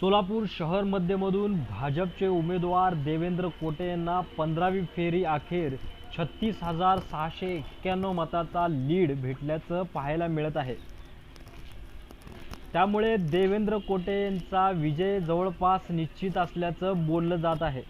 सोलापूर शहर मध्यमधून भाजपचे उमेदवार देवेंद्र कोटे यांना पंधरावी फेरी अखेर छत्तीस हजार सहाशे एक्क्याण्णव मताचा लीड भेटल्याचं पाहायला मिळत आहे. त्यामुळे देवेंद्र कोटे यांचा विजय जवळपास निश्चित असल्याचं बोललं जात आहे.